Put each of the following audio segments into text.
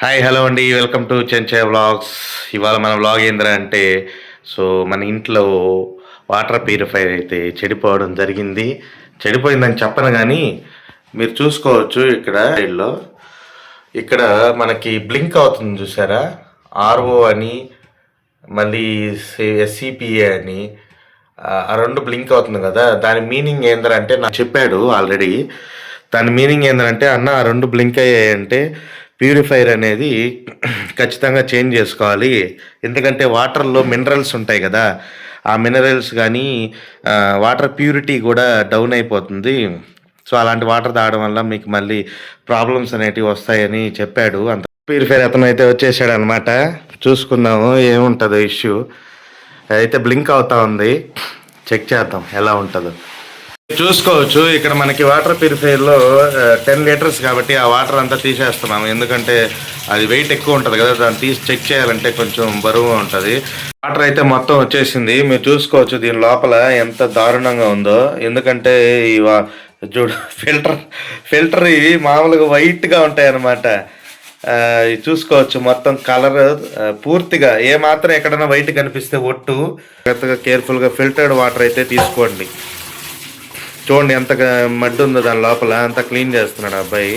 Hi hello అండి. Welcome to చెంచే vlogs. ఇవాళ మన వ్లాగ్ ఏంద్రా అంటే సో మన ఇంట్లో వాటర్ ప్యూరిఫైర్ అయితే చెడిపోవడం జరిగింది. చెడిపోయిందని చెప్పను కానీ మీరు చూసుకోవచ్చు ఇక్కడ సైడ్లో. ఇక్కడ మనకి బ్లింక్ అవుతుంది చూసారా? ఆర్ఓ అని మళ్ళీ ఎస్సిపిఏ అని ఆ రెండు బ్లింక్ అవుతుంది కదా. దాని మీనింగ్ ఏందంటే నాకు చెప్పాడు ఆల్రెడీ. దాని మీనింగ్ ఏంటంటే అన్న ఆ రెండు బ్లింక్ అయ్యాయంటే ప్యూరిఫైర్ అనేది ఖచ్చితంగా చేంజ్ చేసుకోవాలి. ఎందుకంటే వాటర్లో మినరల్స్ ఉంటాయి కదా. ఆ మినరల్స్ కానీ వాటర్ ప్యూరిటీ కూడా డౌన్ అయిపోతుంది. సో అలాంటి వాటర్ తాగడం వల్ల మీకు మళ్ళీ ప్రాబ్లమ్స్ అనేటివి వస్తాయని చెప్పాడు. అంత ప్యూరిఫైర్ అతను అయితే వచ్చేసాడు అనమాట చూసుకుందాము ఏముంటుందో ఇష్యూ. అయితే బ్లింక్ అవుతా ఉంది. చెక్ చేద్దాం ఎలా ఉంటుందో. చూసుకోవచ్చు. ఇక్కడ మనకి వాటర్ ప్యూరిఫైర్లో టెన్ లీటర్స్ కాబట్టి ఆ వాటర్ అంతా తీసేస్తున్నాం ఎందుకంటే అది వెయిట్ ఎక్కువ ఉంటుంది కదా దాన్ని తీసి చెక్ చేయాలంటే కొంచెం బరువు ఉంటుంది. వాటర్ అయితే మొత్తం వచ్చేసింది. మీరు చూసుకోవచ్చు దీని లోపల ఎంత దారుణంగా ఉందో. ఎందుకంటే ఈ వా- చూడు ఫిల్టర్ ఫిల్టర్ ఇవి మామూలుగా వైట్గా ఉంటాయి అన్నమాట చూసుకోవచ్చు మొత్తం కలర్ పూర్తిగా ఏ మాత్రం ఎక్కడైనా వైట్ కనిపిస్తే ఒట్టు. జాగ్రత్తగా కేర్ఫుల్గా ఫిల్టర్డ్ వాటర్ అయితే తీసుకోండి. చూడండి ఎంత మడ్డి ఉందో దాని లోపల అంత క్లీన్ చేస్తున్నాడు ఆ అబ్బాయి.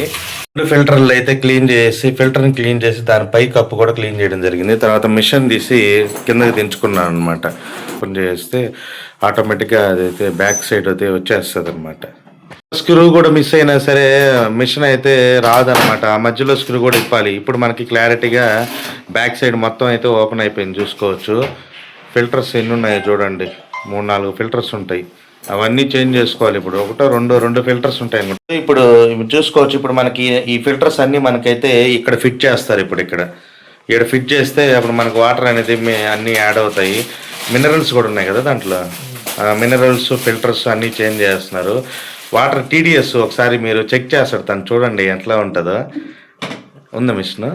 ఫిల్టర్లు అయితే క్లీన్ చేసి ఫిల్టర్ని క్లీన్ చేసి దాని పై కప్పు కూడా క్లీన్ చేయడం జరిగింది. తర్వాత మిషన్ తీసి కిందకి దించుకున్నాను అనమాట కొంచెం చేస్తే ఆటోమేటిక్గా అదైతే బ్యాక్ సైడ్ అయితే వచ్చేస్తుంది అనమాట స్క్రూ కూడా మిస్ అయినా సరే మిషన్ అయితే రాదనమాట ఆ మధ్యలో స్క్రూ కూడా ఇప్పాలి. ఇప్పుడు మనకి క్లారిటీగా బ్యాక్ సైడ్ మొత్తం అయితే ఓపెన్ అయిపోయింది చూసుకోవచ్చు. ఫిల్టర్స్ ఎన్ని ఉన్నాయో చూడండి. మూడు నాలుగు ఫిల్టర్స్ ఉంటాయి. అవన్నీ చేంజ్ చేసుకోవాలి ఇప్పుడు. ఒకటో రెండు రెండు ఫిల్టర్స్ ఉంటాయి అనమాట ఇప్పుడు చూసుకోవచ్చు. ఇప్పుడు మనకి ఈ ఫిల్టర్స్ అన్ని మనకైతే ఇక్కడ ఫిట్ చేస్తారు ఇప్పుడు ఇక్కడ. ఇక్కడ ఫిట్ చేస్తే అప్పుడు మనకు వాటర్ అనేది అన్నీ యాడ్ అవుతాయి. మినరల్స్ కూడా ఉన్నాయి కదా దాంట్లో? మినరల్స్ ఫిల్టర్స్ అన్నీ చేంజ్ చేస్తున్నారు. వాటర్ టీడీఎస్ ఒకసారి మీరు చెక్ చేస్తారు. తను చూడండి ఎట్లా ఉంటుందో. ఉందా మిషన్?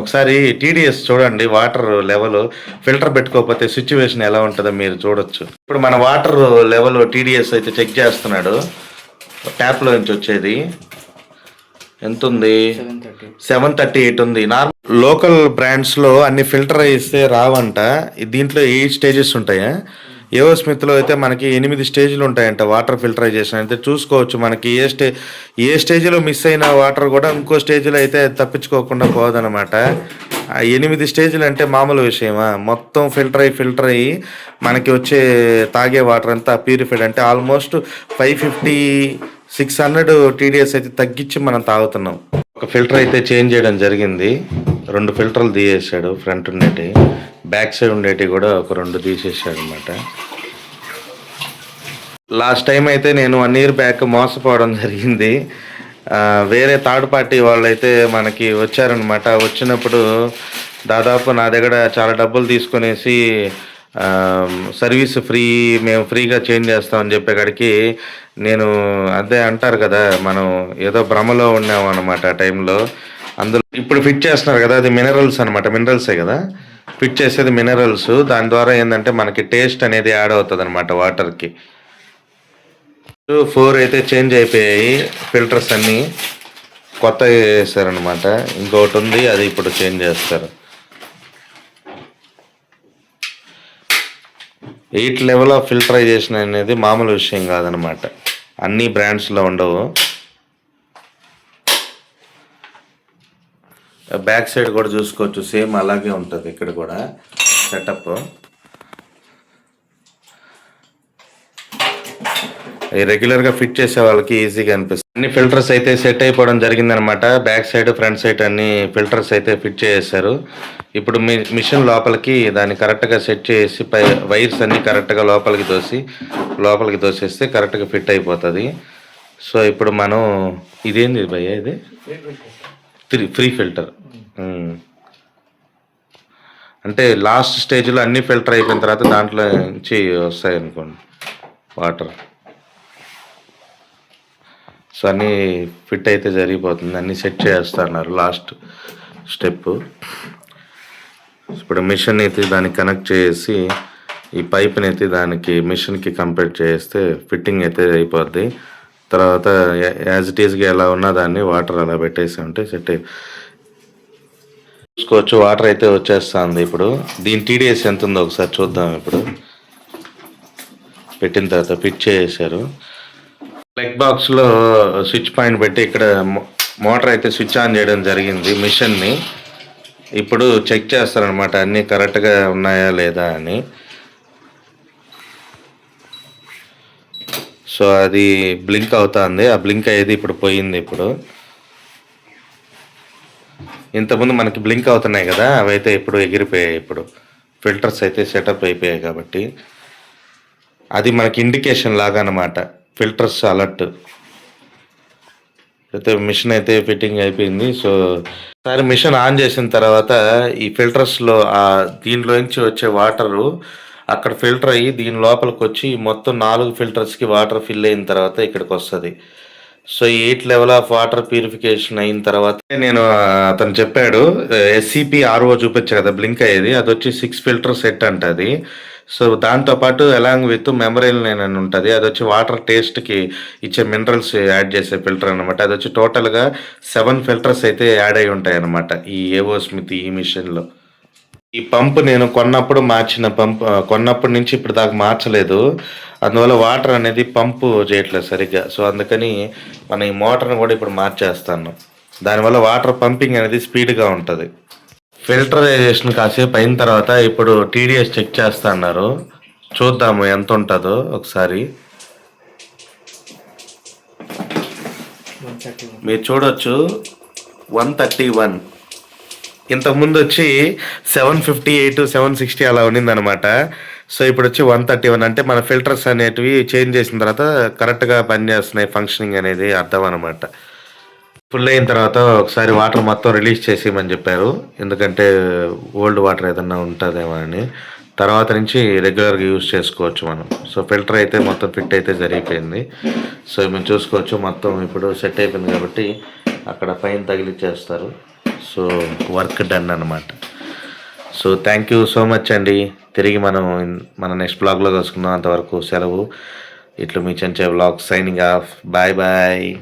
ఒకసారి టీడీఎస్ చూడండి వాటర్ లెవెల్. ఫిల్టర్ పెట్టుకోకపోతే సిచ్యువేషన్ ఎలా ఉంటుందో మీరు చూడొచ్చు. ఇప్పుడు మన వాటర్ లెవెల్ టీడీఎస్ అయితే చెక్ చేస్తున్నాడు. ట్యాప్లో నుంచి వచ్చేది. ఎంత ఉంది సెవెన్ థర్టీ ఎయిట్ ఉంది. నార్మల్ లోకల్ బ్రాండ్స్లో అన్ని ఫిల్టర్ వేస్తే రావంట. దీంట్లో ఎయిట్ స్టేజెస్ ఉంటాయా? ఏవో స్మిత్లో అయితే మనకి ఎనిమిది స్టేజ్లు ఉంటాయంట వాటర్ ఫిల్టరైజేషన్ అయితే చూసుకోవచ్చు మనకి. ఏ స్టే ఏ స్టేజ్లో మిస్ అయిన వాటర్ కూడా ఇంకో స్టేజ్లో అయితే తప్పించుకోకుండా పోదనమాట ఆ ఎనిమిది స్టేజ్లు అంటే మామూలు విషయమా? మొత్తం ఫిల్టర్ అయ్యి ఫిల్టర్ అయ్యి మనకి వచ్చే తాగే వాటర్ అంతా ప్యూరిఫైడ్ అంటే almost five fifty six hundred TDS అయితే తగ్గించి మనం తాగుతున్నాం. ఒక ఫిల్టర్ అయితే చేంజ్ చేయడం జరిగింది. రెండు ఫిల్టర్లు తీయేసాడు ఫ్రంట్ ఉండేటి బ్యాక్ సైడ్ ఉండేటివి కూడా ఒక రెండు తీసేసాడు అనమాట లాస్ట్ టైం అయితే నేను వన్ ఇయర్ బ్యాక్ మోసపోవడం జరిగింది. వేరే థర్డ్ పార్టీ వాళ్ళైతే మనకి వచ్చారనమాట వచ్చినప్పుడు దాదాపు నా దగ్గర చాలా డబ్బులు తీసుకునేసి సర్వీస్ ఫ్రీ మేము ఫ్రీగా చేంజ్ చేస్తామని చెప్పేకాడికి నేను అదే అంటారు కదా మనం ఏదో భ్రమలో ఉన్నాం అనమాట ఆ టైంలో. అందులో ఇప్పుడు ఫిట్ చేస్తున్నారు కదా అది మినరల్స్ అనమాట మినరల్సే కదా? ఫిట్ చేసేది మినరల్స్ దాని ద్వారా ఏంటంటే మనకి టేస్ట్ అనేది యాడ్ అవుతుంది అనమాట వాటర్కి ఫోర్ అయితే చేంజ్ అయిపోయాయి. ఫిల్టర్స్ అన్నీ కొత్తగా వేసారనమాట ఇంకొకటి ఉంది అది ఇప్పుడు చేంజ్ చేస్తారు. ఎయిట్ లెవెల్ ఆఫ్ ఫిల్టరైజేషన్ అనేది మామూలు విషయం కాదనమాట అన్ని బ్రాండ్స్లో ఉండవు. బ్యాక్ సైడ్ కూడా చూసుకోవచ్చు. సేమ్ అలాగే ఉంటుంది ఇక్కడ కూడా. సెటప్ రెగ్యులర్గా ఫిట్ చేసే వాళ్ళకి ఈజీగా అనిపిస్తుంది. అన్ని ఫిల్టర్స్ అయితే సెట్ అయిపోవడం జరిగిందనమాట. బ్యాక్ సైడ్ ఫ్రంట్ సైడ్ అన్ని ఫిల్టర్స్ అయితే ఫిట్ చేసేసారు. ఇప్పుడు మీ మిషన్ లోపలికి దాన్ని కరెక్ట్గా సెట్ చేసి పై వైర్స్ అన్ని కరెక్ట్గా లోపలికి దోసి లోపలికి దోసేస్తే కరెక్ట్గా ఫిట్ అయిపోతుంది. సో ఇప్పుడు మనం ఇదేంది భయ్య ఇది? Free free filter. అంటే లాస్ట్ స్టేజ్లో అన్ని ఫిల్టర్ అయిపోయిన తర్వాత దాంట్లో నుంచి వస్తాయి అనుకోండి వాటర్. సో అన్నీ ఫిట్ అయితే జరిగిపోతుంది అన్నీ సెట్ చేస్తున్నారు లాస్ట్ స్టెప్. ఇప్పుడు మిషన్ అయితే దానికి కనెక్ట్ చేసి ఈ పైప్ని అయితే దానికి మిషన్కి కంప్లీట్ చేస్తే ఫిట్టింగ్ అయితే అయిపోద్ది. తర్వాత యాజ్ ఇట్ ఈస్గా ఎలా ఉన్నా దాన్ని వాటర్ అలా పెట్టేసి ఉంటే సెట్ చూసుకోవచ్చు వాటర్ అయితే వచ్చేస్తుంది ఇప్పుడు. దీని టీడీఎస్ ఎంత ఉందో ఒకసారి చూద్దాం ఇప్పుడు. పెట్టిన తర్వాత పిచ్ చేసేసారు ప్లగ్ బాక్స్లో స్విచ్ పాయింట్ పెట్టి ఇక్కడ మోటార్ అయితే స్విచ్ ఆన్ చేయడం జరిగింది మిషన్ని ఇప్పుడు చెక్ చేస్తారనమాట అన్నీ కరెక్ట్గా ఉన్నాయా లేదా అని. సో అది బ్లింక్ అవుతుంది. ఆ బ్లింక్ అయ్యేది ఇప్పుడు పోయింది ఇప్పుడు. ఇంతకుముందు మనకి బ్లింక్ అవుతున్నాయి కదా అవైతే ఇప్పుడు ఎగిరిపోయాయి ఇప్పుడు. ఫిల్టర్స్ అయితే సెటప్ అయిపోయాయి కాబట్టి. అది మనకి ఇండికేషన్ లాగా అనమాట ఫిల్టర్స్ అలర్ట్. అయితే మిషన్ అయితే ఫిట్టింగ్ అయిపోయింది. సో ఒకసారి మిషన్ ఆన్ చేసిన తర్వాత ఈ ఫిల్టర్స్లో ఆ దీనిలోంచి వచ్చే వాటరు అక్కడ ఫిల్టర్ అయ్యి దీని లోపలికి వచ్చి మొత్తం నాలుగు ఫిల్టర్స్కి వాటర్ ఫిల్ అయిన తర్వాత ఇక్కడికి వస్తుంది so eight level of water purification అయిన తర్వాత నేను అతను చెప్పాడు ఎస్సిపి ఆర్ఓ చూపించా కదా బ్లింక్ అయ్యేది అది వచ్చి సిక్స్ ఫిల్టర్ సెట్ అంటది సో దాంతోపాటు అలాంగ్ విత్ మెమరీల్ నేను ఉంటుంది అది వచ్చి వాటర్ టేస్ట్కి ఇచ్చే మినరల్స్ యాడ్ చేసే ఫిల్టర్ అనమాట అది వచ్చి టోటల్గా సెవెన్ ఫిల్టర్స్ అయితే యాడ్ అయి ఉంటాయి అనమాట ఈ ఏవో స్మిత్ ఈ మిషన్లో ఈ పంప్ నేను కొన్నప్పుడు మార్చిన పంప్ కొన్నప్పటి నుంచి ఇప్పుడు దాకా మార్చలేదు. అందువల్ల వాటర్ అనేది పంపు చేయట్లేదు సరిగ్గా. సో అందుకని మన ఈ మోటార్ని కూడా ఇప్పుడు మార్చేస్తాను. దానివల్ల వాటర్ పంపింగ్ అనేది స్పీడ్గా ఉంటుంది. ఫిల్టరైజేషన్ కాసేపు అయిన తర్వాత ఇప్పుడు టీడీఎస్ చెక్ చేస్తా అన్నారు చూద్దాము ఎంత ఉంటుందో ఒకసారి. మీరు చూడొచ్చు. One thirty one. ఇంతకుముందు వచ్చి seven fifty eight seven sixty అలా ఉన్నిందనమాట. సో ఇప్పుడు వచ్చి వన్ థర్టీ వన్ అంటే మన ఫిల్టర్స్ అనేటివి చేంజ్ చేసిన తర్వాత కరెక్ట్గా పనిచేస్తున్నాయి ఫంక్షనింగ్ అనేది అర్థం అనమాట ఫుల్ అయిన తర్వాత ఒకసారి వాటర్ మొత్తం రిలీజ్ చేసేయమని చెప్పారు. ఎందుకంటే ఓల్డ్ వాటర్ ఏదన్నా ఉంటుందేమో అని. తర్వాత నుంచి రెగ్యులర్గా యూజ్ చేసుకోవచ్చు మనం. సో ఫిల్టర్ అయితే మొత్తం ఫిట్ అయితే జరిగిపోయింది. సో మేము చూసుకోవచ్చు మొత్తం ఇప్పుడు సెట్ అయిపోయింది కాబట్టి అక్కడ పైన తగిలిచ్చేస్తారు. సో వర్క్ డన్ అనమాట so thank you so much అండి. తిరిగి మనం మన నెక్స్ట్ బ్లాగ్లో కలుసుకుందాం. అంతవరకు సెలవు. ఇట్లు మీ చెంచే blog signing off bye bye